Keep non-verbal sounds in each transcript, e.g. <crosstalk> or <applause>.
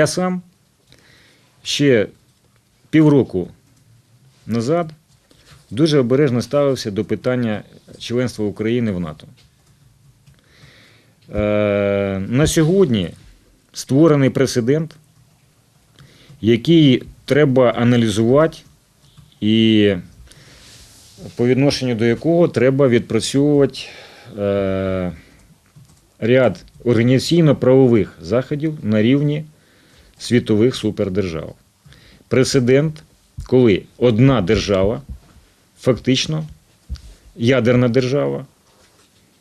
Я сам ще півроку назад дуже обережно ставився до питання членства України в НАТО. Е, на сьогодні створений прецедент, який треба аналізувати і по відношенню до якого треба відпрацьовувати е, ряд організаційно-правових заходів на рівні світових супердержав. Прецедент, коли одна держава, фактично ядерна держава,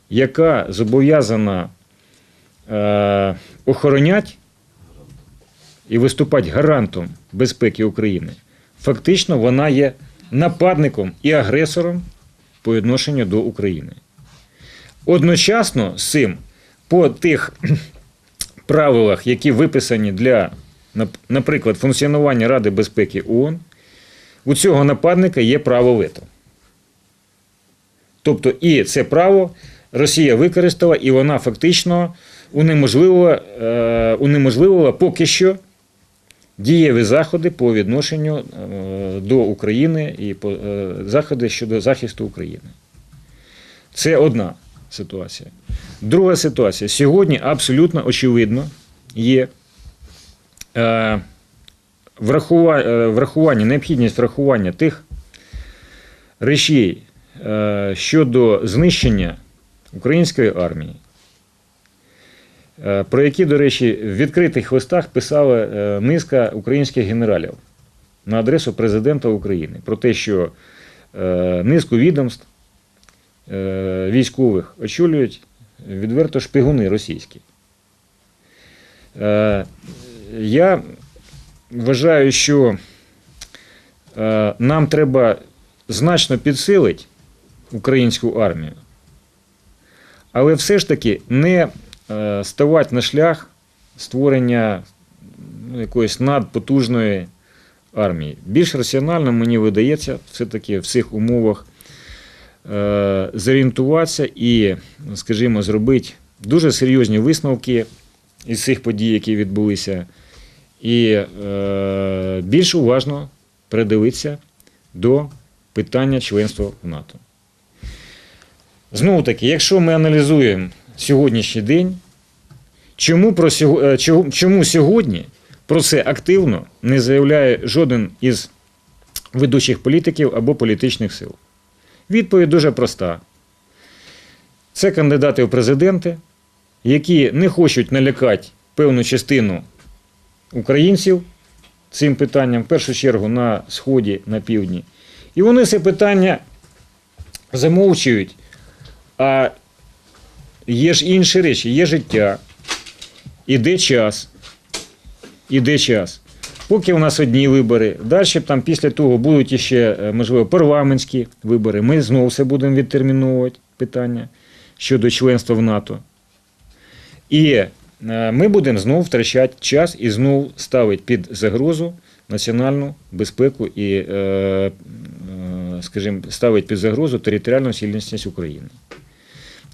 яка зобов'язана е, охороняти і виступати гарантом безпеки України, фактично вона є нападником і агресором по відношенню до України. Одночасно з цим, по тих <clears throat> правилах, які виписані для, наприклад, функціонування Ради безпеки ООН, у цього нападника є право вето. Тобто, і це право Росія використала, і вона фактично унеможливила, е, унеможливила поки що дієві заходи по відношенню е, до України і по, е, заходи щодо захисту України. Це одна ситуація. Друга ситуація. Сьогодні абсолютно очевидно є врахування, необхідність врахування тих речей е, щодо знищення української армії, е, про які, до речі, в відкритих листах писала е, низка українських генералів на адресу президента України про те, що е, низку відомств е, військових очолюють відверто шпигуни російські. Я вважаю, що е, нам треба значно підсилити українську армію, але все ж таки не е, ставати на шлях створення ну, якоїсь надпотужної армії. Більш раціонально мені видається все-таки в цих умовах е, зорієнтуватися і, скажімо, зробити дуже серйозні висновки із цих подій, які відбулися, і е, більш уважно придивитися до питання членства в НАТО. Знову таки, якщо ми аналізуємо сьогоднішній день, чому, про, е, чому, сьогодні про це активно не заявляє жоден із ведучих політиків або політичних сил? Відповідь дуже проста. Це кандидати в президенти, які не хочуть налякати певну частину українців цим питанням, в першу чергу на Сході, на півдні. І вони це питання замовчують. А є ж інші речі, є життя, іде час. Іде час. Поки у нас одні вибори, далі там після того будуть іще, е, можливо, парламентські вибори. Ми знову все будемо відтерміновувати питання щодо членства в НАТО. І ми будемо знову втрачати час і знову ставити під загрозу національну безпеку і, е, е, скажімо, ставить під загрозу територіальну цілісність України.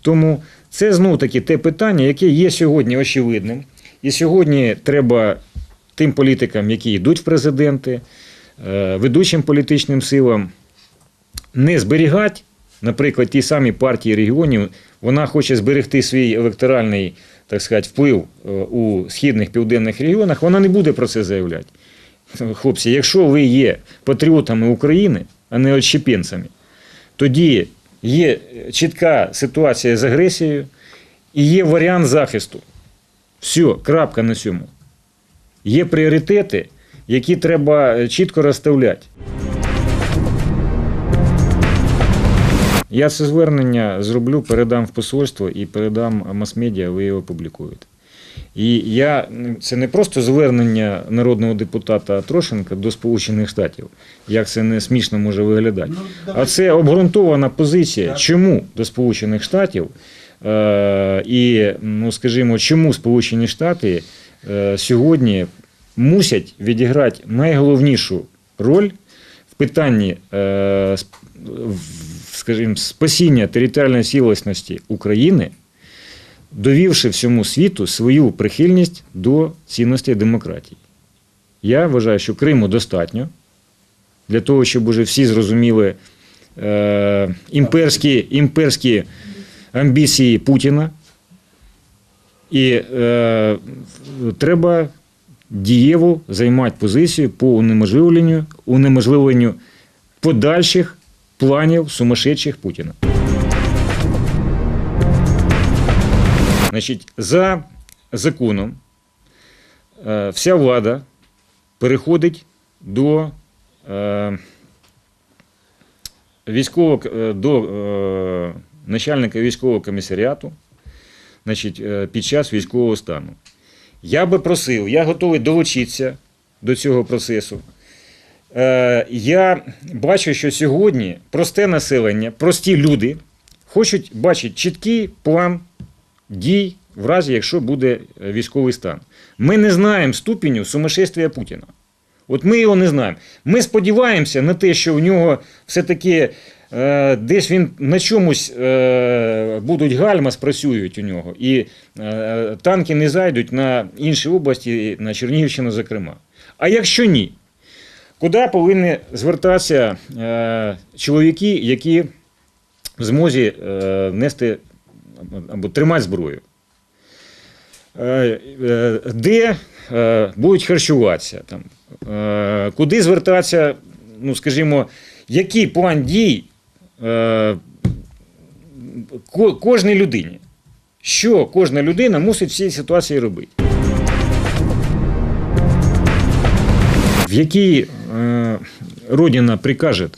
Тому це знову таки те питання, яке є сьогодні очевидним. І сьогодні треба тим політикам, які йдуть в президенти, е, ведучим політичним силам, не зберігати, наприклад, ті самі партії регіонів, вона хоче зберегти свій електоральний так сказати, вплив е, у східних південних регіонах, вона не буде про це заявляти. Хлопці, якщо ви є патріотами України, а не отщепенцями, тоді є чітка ситуація з агресією і є варіант захисту. Все, крапка на цьому. Є пріоритети, які треба е, чітко розставляти. Я це звернення зроблю, передам в посольство і передам мас-медіа, ви його опублікуєте. І я це не просто звернення народного депутата Трошенка до Сполучених Штатів, як це не смішно може виглядати. А це обґрунтована позиція, чому до Сполучених Штатів е, і, ну скажімо, чому Сполучені Штати е, сьогодні мусять відіграти найголовнішу роль в питанні, е, скажімо, спасіння територіальної цілісності України довівши всьому світу свою прихильність до цінностей демократії. Я вважаю, що Криму достатньо для того, щоб уже всі зрозуміли е, імперські, імперські амбіції Путіна. І е, треба дієво займати позицію по унеможливленню, унеможливленню подальших планів сумасшедших Путіна. Значить, за законом е, вся влада переходить до е, військового е, до начальника військового комісаріату значить, під час військового стану. Я би просив, я готовий долучитися до цього процесу. Е, Я бачу, що сьогодні просте населення, прості люди хочуть бачити чіткий план дій в разі, якщо буде е, військовий стан. Ми не знаємо ступеню сумасшествия Путіна. От ми його не знаємо. Ми сподіваємося на те, що в нього все-таки е, десь він на чомусь е, будуть гальма спрацюють у нього, і е, танки не зайдуть на інші області, на Чернігівщину, зокрема. А якщо ні, куди повинні звертатися е, чоловіки, які в змозі е, нести або тримати зброю? Е, Де будуть харчуватися, там, куди звертатися, ну, скажімо, який план дій кожній людині? Що кожна людина мусить в цій ситуації робити? В якій Родина прикаже,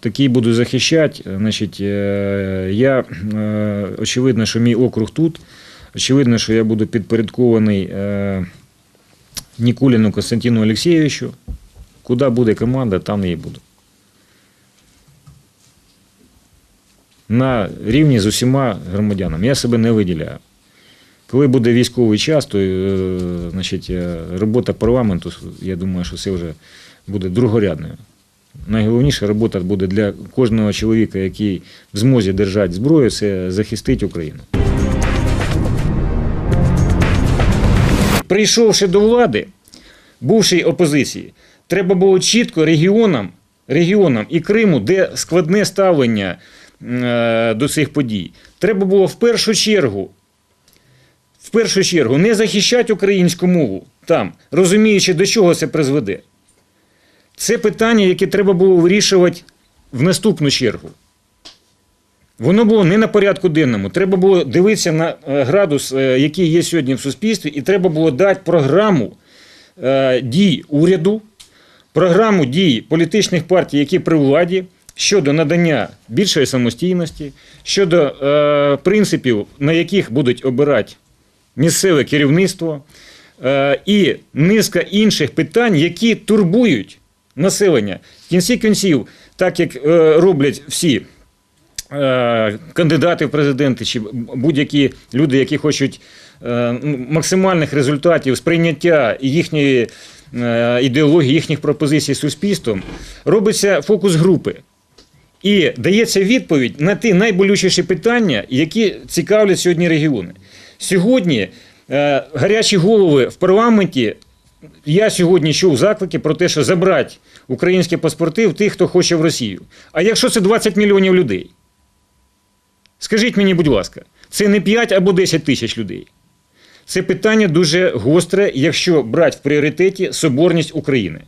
такий буду захищати. Значить, е, я, е, очевидно, що мій округ тут. Очевидно, що я буду підпорядкований Нікуліну Константину Олексійовичу. Куди буде команда, там і буду. На рівні з усіма громадянами. Я себе не виділяю. Коли буде військовий час, то е, значить, е, робота парламенту, я думаю, що це вже буде другорядною. Найголовніша робота буде для кожного чоловіка, який в змозі держати зброю, це захистити Україну. Прийшовши до влади, бувшій опозиції, треба було чітко регіонам, регіонам і Криму, де складне ставлення е, до цих подій, треба було в першу чергу в першу чергу не захищати українську мову там, розуміючи, до чого це призведе. Це питання, яке треба було вирішувати в наступну чергу. Воно було не на порядку денному. Треба було дивитися на е, градус, е, який є сьогодні в суспільстві, і треба було дати програму е, дій уряду, програму дій політичних партій, які при владі, щодо надання більшої самостійності, щодо принципів, на яких будуть обирати місцеве керівництво і низка інших питань, які турбують населення. В кінці кінців, так як е, роблять всі е, кандидати в президенти чи будь-які люди, які хочуть е, ну, максимальних результатів сприйняття їхньої ідеології, їхніх пропозицій суспільством, робиться фокус групи. І дається відповідь на ті найболючіші питання, які цікавлять сьогодні регіони. Сьогодні е, гарячі голови в парламенті. Я сьогодні чув заклики про те, що забрати українські паспорти в тих, хто хоче в Росію. А якщо це 20 мільйонів людей? Скажіть мені, будь ласка, це не 5 або 10 тисяч людей. Це питання дуже гостре, якщо брати в пріоритеті соборність України.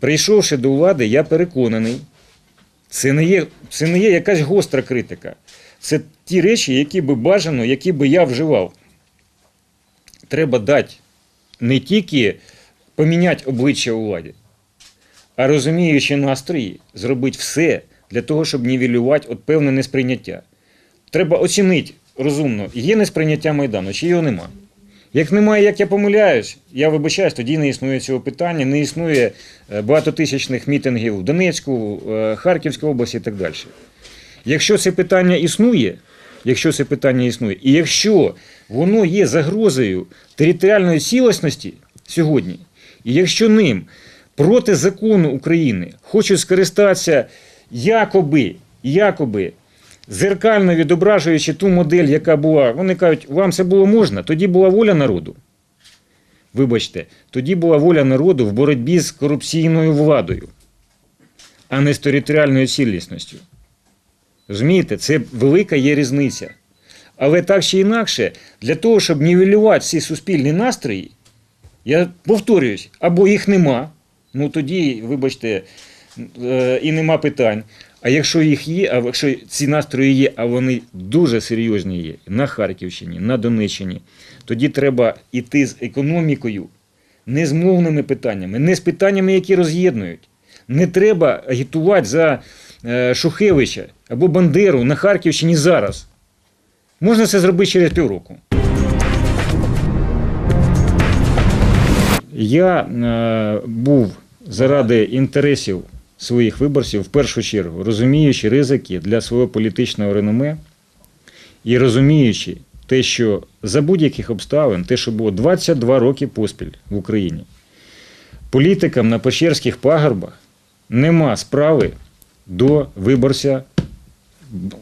Прийшовши до влади, я переконаний, це не є, це не є якась гостра критика. Це ті речі, які би бажано, які би я вживав. Треба дати не тільки поміняти обличчя у владі, а розуміючи настрої, зробити все для того, щоб нівелювати от певне несприйняття. Треба оцінити розумно, є несприйняття Майдану, чи його нема. Як немає, як я помиляюсь, я вибачаюсь, тоді не існує цього питання, не існує е, багатотисячних мітингів в Донецьку, е, Харківській області і так далі. Якщо це питання існує, якщо це питання існує, і якщо воно є загрозою територіальної цілісності сьогодні, і якщо ним проти закону України хочуть скористатися якоби, якоби зеркально відображуючи ту модель, яка була. Вони кажуть, вам це було можна, тоді була воля народу. Вибачте, тоді була воля народу в боротьбі з корупційною владою, а не з територіальною цілісністю. Розумієте, це велика є різниця. Але так чи інакше, для того, щоб нівелювати ці суспільні настрої, я повторююсь, або їх нема, ну тоді, вибачте, е, і нема питань. А якщо їх є, а якщо ці настрої є, а вони дуже серйозні є на Харківщині, на Донеччині, тоді треба йти з економікою, не з мовними питаннями, не з питаннями, які роз'єднують. Не треба агітувати за е, Шухевича або Бандеру на Харківщині зараз. Можна це зробити через півроку. Я е, був заради інтересів своїх виборців в першу чергу, розуміючи ризики для свого політичного реноме і розуміючи те, що за будь-яких обставин, те, що було 22 роки поспіль в Україні, політикам на Печерських пагорбах нема справи до виборця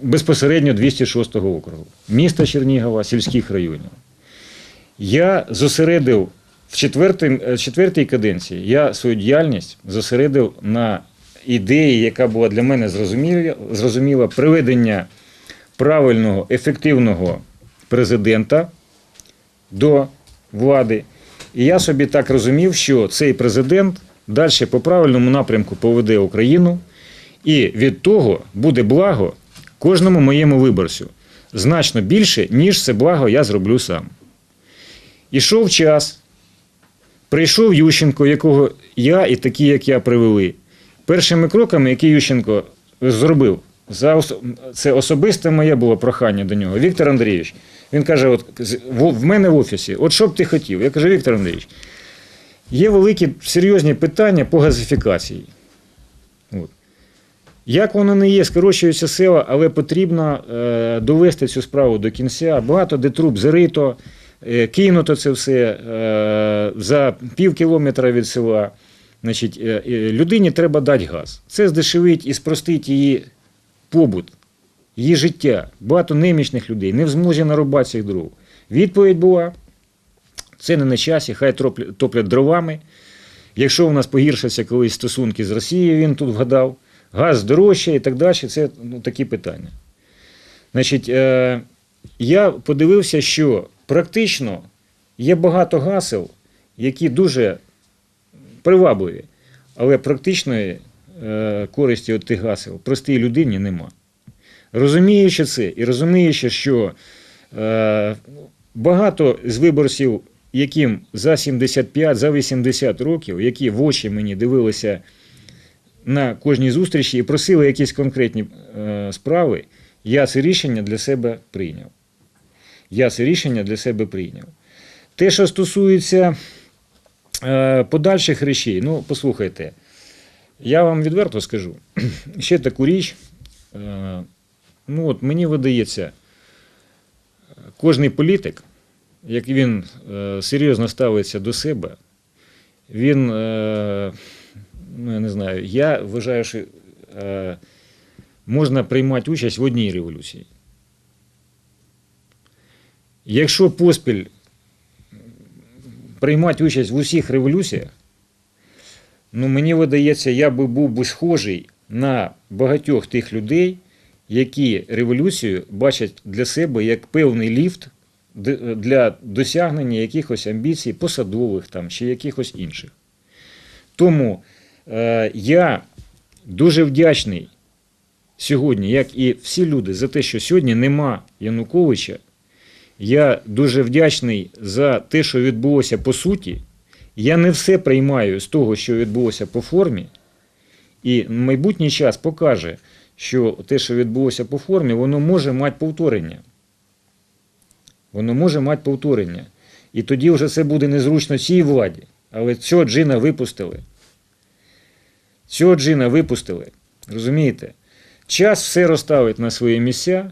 безпосередньо 206 округу, міста Чернігова, сільських районів. Я зосередив в четвертій, е, четвертій каденції, я свою діяльність зосередив на ідеї, яка була для мене зрозуміла, зрозуміла приведення правильного, ефективного президента до влади. І я собі так розумів, що цей президент далі по правильному напрямку поведе Україну, і від того буде благо кожному моєму виборцю значно більше, ніж це благо я зроблю сам. Ішов час, прийшов Ющенко, якого я і такі, як я, привели. Першими кроками, які Ющенко зробив, за це особисте моє було прохання до нього. Віктор Андрійович, він каже: от, в мене в офісі, от що б ти хотів? Я кажу, Віктор Андрійович, є великі серйозні питання по газифікації. От. Як воно не є, скорочуються села, але потрібно е, довести цю справу до кінця. Багато де труб зарито, е, кинуто це все е, за пів кілометра від села. Значить, е, е, людині треба дати газ. Це здешевить і спростить її побут, її життя. Багато немічних людей не в змозі нарубати цих дров. Відповідь була: це не на часі, хай топлять дровами. Якщо у нас погіршаться колись стосунки з Росією, він тут вгадав, газ дорожче і так далі, це ну, такі питання. Значить, е, я подивився, що практично є багато гасел, які дуже привабливі, але практичної е, користі від тих гасел простій людині нема. Розуміючи це і розуміючи, що е, багато з виборців, яким за 75, за 80 років, які в очі мені дивилися на кожній зустрічі і просили якісь конкретні е, справи, я це рішення для себе прийняв. Я це рішення для себе прийняв. Те, що стосується е, подальших речей, ну, послухайте, я вам відверто скажу, <clears throat> ще таку річ. Е, ну, от мені видається, кожний політик, як він серйозно ставиться до себе, він, ну, я не знаю, я вважаю, що е, можна приймати участь в одній революції. Якщо поспіль приймати участь в усіх революціях, ну мені видається, я би був би схожий на багатьох тих людей, які революцію бачать для себе як певний ліфт для досягнення якихось амбіцій посадових там, чи якихось інших. Тому я дуже вдячний сьогодні, як і всі люди, за те, що сьогодні нема Януковича. Я дуже вдячний за те, що відбулося по суті. Я не все приймаю з того, що відбулося по формі. І майбутній час покаже, що те, що відбулося по формі, воно може мати повторення. Воно може мати повторення. І тоді вже це буде незручно цій владі. Але цього джина випустили. Цього джина випустили. Розумієте? Час все розставить на свої місця.